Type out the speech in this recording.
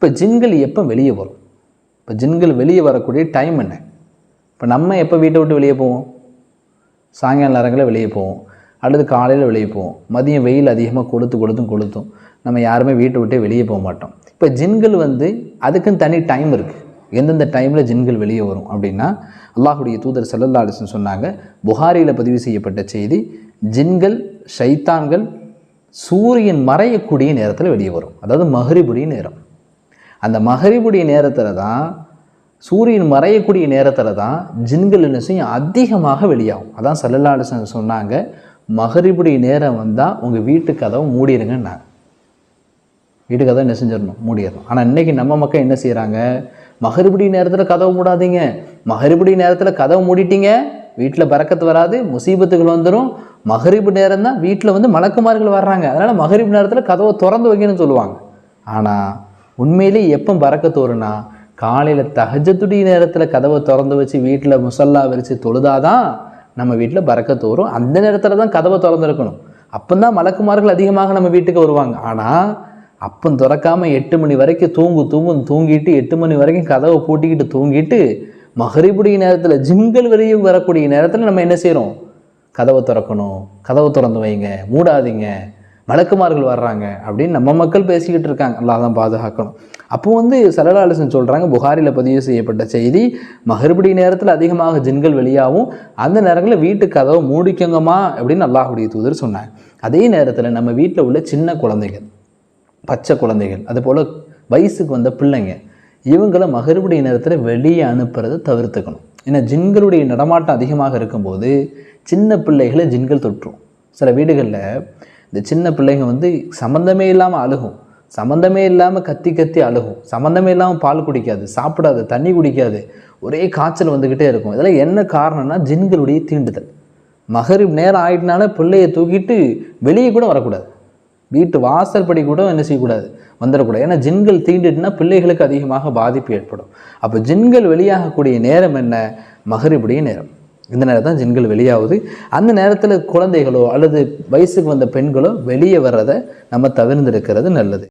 இப்போ ஜின்கள் எப்போ வெளியே வரும்? இப்போ ஜின்கள் வெளியே வரக்கூடிய டைம் என்ன? இப்போ நம்ம எப்போ வீட்டை விட்டு வெளியே போவோம்? சாயங்கால நேரங்களில் வெளியே போவோம். அல்லது காலையில் வெளியே போவோம். மதியம் வெயில் அதிகமாக கொளுத்து கொளுத்தும் கொளுத்தும். நம்ம யாருமே வீட்டை விட்டே வெளியே போக மாட்டோம். இப்போ ஜின்கள் வந்து அதுக்குன்னு தனி டைம் இருக்குது எந்தெந்த டைமில் ஜின்கள் வெளியே வரும் அப்படின்னா அல்லாஹுடைய தூதர் சல்லல்லா சொன்னாங்க புகாரியில் பதிவு செய்யப்பட்ட செய்தி ஜின்கள் ஷைத்தான்கள் சூரியன் மறையக்கூடிய நேரத்தில் வெளியே வரும். அதாவது மகரிபுடைய நேரம். அந்த மகரிபுடைய நேரத்தில் தான் சூரியன் மறையக்கூடிய நேரத்தில் தான் ஜின்கள் என்ன செய்யும்? அதிகமாக வெளியாகும். அதான் சல்லல்லா சொன்னாங்க மகரிபுடைய நேரம் வந்தால் உங்கள் வீட்டு கதவை மூடிடுங்கன்னாங்க வீட்டு கதவை என்ன செஞ்சிடணும்? மூடிடணும். ஆனால் இன்றைக்கி நம்ம மக்கள் என்ன செய்கிறாங்க மகரிபடி நேரத்தில் கதவை மூடாதீங்க. மகரிபுடி நேரத்தில் கதவை மூடிட்டீங்க வீட்டில் பறக்கத்து வராது முசீபத்துகள் வந்துடும் மகரிபு நேரம் தான் வீட்டில் வந்து மலக்குமார்கள் வர்றாங்க. அதனால் மகரிபு நேரத்தில் கதவை திறந்து வைக்கணும்னு சொல்லுவாங்க. ஆனால் உண்மையிலே எப்போ பறக்க தோறுனா காலையில் தகஜத்துடைய நேரத்தில் கதவை திறந்து வச்சு வீட்டில் முசல்லா விரித்து தொழுதாதான் நம்ம வீட்டில் பறக்க தோறும் அந்த நேரத்தில் தான் கதவை திறந்துருக்கணும். அப்போ தான் மலக்குமார்கள் அதிகமாக நம்ம வீட்டுக்கு வருவாங்க. ஆனால் அப்போ திறக்காமல் எட்டு மணி வரைக்கும் தூங்கு தூங்கும் தூங்கிட்டு எட்டு மணி வரைக்கும் கதவை பூட்டிக்கிட்டு தூங்கிட்டு மகரிபுடைய நேரத்தில் ஜிங்கள் வெளியே வரக்கூடிய நேரத்தில் நம்ம என்ன செய்கிறோம் கதவை திறக்கணும். கதவை திறந்து வைங்க. மூடாதீங்க. மலக்குமார்கள் வர்றாங்க அப்படின்னு நம்ம மக்கள் பேசிக்கிட்டு இருக்காங்க. அல்லாஹ் தான் பாதுகாக்கணும். அப்போ வந்து சரலாலிசன் சொல்கிறாங்க புகாரில் பதிவு செய்யப்பட்ட செய்தி மகரிபடி நேரத்தில் அதிகமாக ஜின்கள் வெளியாகும் அந்த நேரங்களில் வீட்டு கதவை மூடிக்கங்கம்மா அப்படின்னு அல்லாஹுடைய தூதர் சொன்னாங்க. அதே நேரத்தில் நம்ம வீட்டில் உள்ள சின்ன குழந்தைகள் பச்சை குழந்தைகள் அதுபோல் வயசுக்கு வந்த பிள்ளைங்க இவங்கள மகரிபுடைய நேரத்தில் வெளியே அனுப்புறதை தவிர்த்துக்கணும். ஏன்னா ஜின்களுடைய நடமாட்டம் அதிகமாக இருக்கும்போது சின்ன பிள்ளைகளை ஜின்கள் தொற்றும். சில வீடுகளில் இந்த சின்ன பிள்ளைங்க வந்து சம்மந்தமே இல்லாமல் அழுகும். சம்மந்தமே இல்லாமல் கத்தி கத்தி அழுகும். சம்மந்தமே இல்லாமல் பால் குடிக்காது சாப்பிடாது தண்ணி குடிக்காது. ஒரே காய்ச்சல் வந்துக்கிட்டே இருக்கும். இதெல்லாம் என்ன காரணம்னா ஜின்களுடைய தீண்டுதல். மகரிப் நேரம் ஆயிட்டனால பிள்ளையை தூக்கிட்டு வெளியே கூட வரக்கூடாது. வீட்டு வாசல்படி கூட என்ன செய்யக்கூடாது? வந்துடக்கூடாது. ஏன்னா ஜின்கள் தீண்டுட்டுனா பிள்ளைகளுக்கு அதிகமாக பாதிப்பு ஏற்படும். அப்போ ஜின்கள் வெளியாகக்கூடிய நேரம் என்ன? மகரிபுடைய நேரம். இந்த நேரம் தான் ஜின்கள் வெளியாகுது. அந்த நேரத்தில் குழந்தைகளோ அல்லது வயசுக்கு வந்த பெண்களோ வெளியே வர்றதை நம்ம தவிர்ந்திருக்கிறது நல்லது.